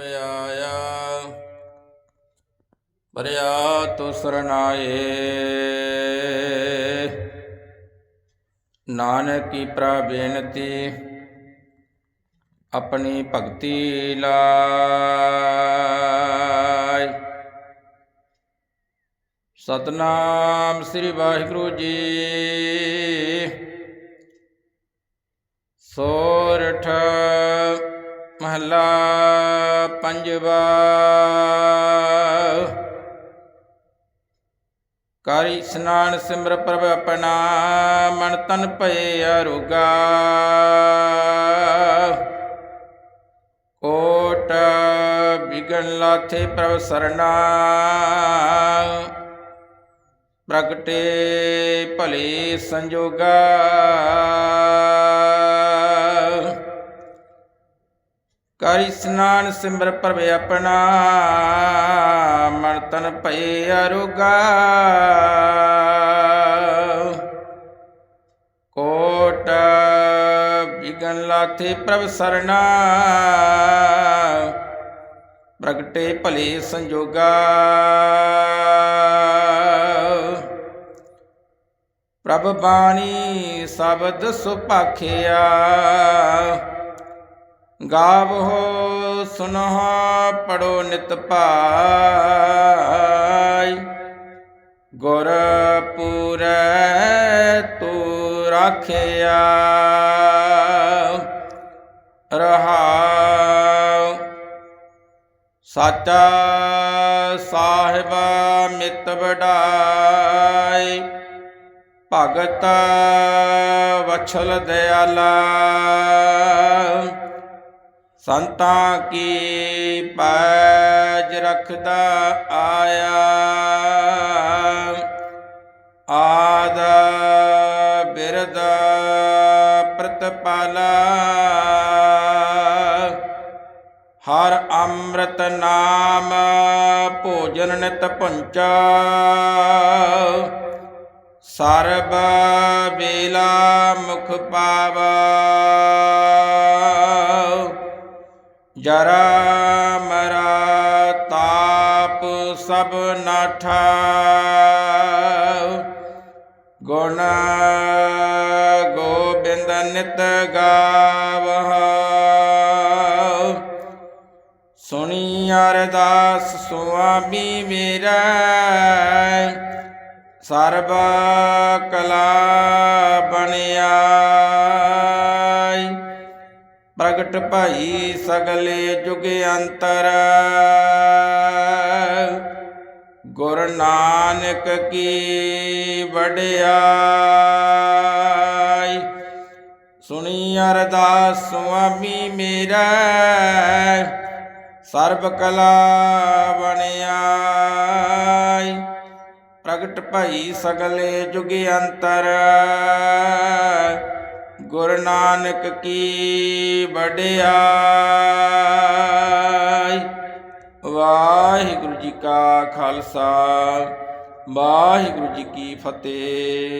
ਆਇਆ ਪਰਿਆ ਤੂ ਸਰਨਾਏ ਨਾਨਕ ਕੀ ਪ੍ਰਾ ਬੇਨਤੀ ਆਪਣੀ ਭਗਤੀ ਲਾਇ ਸਤਨਾਮ ਸ੍ਰੀ ਵਾਹਿਗੁਰੂ ਜੀ ਸੋਰਠ ਮਹੱਲਾ ਪੰਜਵਾ ਕਰ ਇਸਨਾਨ ਸਿਮਰ ਪ੍ਰਭ ਆਪਣਾ, ਮਨ ਤਨ ਭਏ ਅਰੁਗਾ। ਕੋਟ ਵਿਗਨ ਲਾਥੇ ਪ੍ਰਭ ਸਰਣਾ। ਪ੍ਰਗਟੇ ਭਲੇ ਸੰਜੋਗਾ। ਕਰ ਇਸਨਾਨ ਸਿਮਰ ਪ੍ਰਭ ਆਪਣਾ। ਮਨ ਤਨ ਭਏ ਅਰੁਗਾ। ਕੋਟ ਵਿਗਨ ਲਾਥੇ ਪ੍ਰਭ ਸਰਣਾ। ਪ੍ਰਗਟੇ ਭਲੇ ਸੰਜੋਗਾ। ਪ੍ਰਭ ਬਾਣੀ ਸ਼ਬਦ ਸੁਭਾਖਿਆ। ਗਾਵੋ ਸੁਨਹੁ ਪੜੋ ਨਿਤ ਭਾਈ ਗੁਰ ਪੂਰੈ ਤੂ ਰਾਖਿਆ। ਰਹਾਉ। ਸਾਚਾ ਸਾਹਿਬ ਮਿਤ ਵਡਾਈ। ਭਗਤ ਵਛਲ ਦਿਆਲਾ। ਸੰਤਾਂ ਕੀ ਪੈਜ ਰਖਦਾ ਆਇਆ? ਆਦ ਬਿਰਦ ਪ੍ਰਤਪਾਲਾ। ਹਰ ਅੰਮ੍ਰਿਤ ਨਾਮ ਭੋਜਨ ਨਿਤ ਪੁੰਚਾ ਸਰਬ ਵੇਲਾ ਮੁਖ ਪਾਵਾ। ਜਰਾ ਮਰਾ ਤਾਪ ਸਭ ਨਾਠਾ। ਗੁਣ ਗੋਬਿੰਦ ਨਿਤ ਗਾਵਹ। ਸੁਣੀ ਅਰਦਾਸ ਸੁਆਮੀ ਮੇਰਾ। ਸਰਬ ਕਲਾ ਪ੍ਰਗਟ ਭਾਈ ਸਗਲੇ ਜੁਗ ਅੰਤਰ। ਗੁਰ ਨਾਨਕ ਕੀ ਵਡਿਆਈ। ਸੁਣੀ ਅਰਦਾਸ ਸੁਆਮੀ ਮੇਰਾ। ਸਰਬ ਕਲਾ ਬਣਿਆਈ। ਪ੍ਰਗਟ ਭਈ ਸਗਲੇ ਜੁਗ ਅੰਤਰ। ਗੁਰੂ ਨਾਨਕ ਕੀ ਵਡਿਆਈ। ਵਾਹਿਗੁਰੂ ਜੀ ਕਾ ਖਾਲਸਾ ਵਾਹਿਗੁਰੂ ਜੀ ਕੀ ਫਤਿਹ।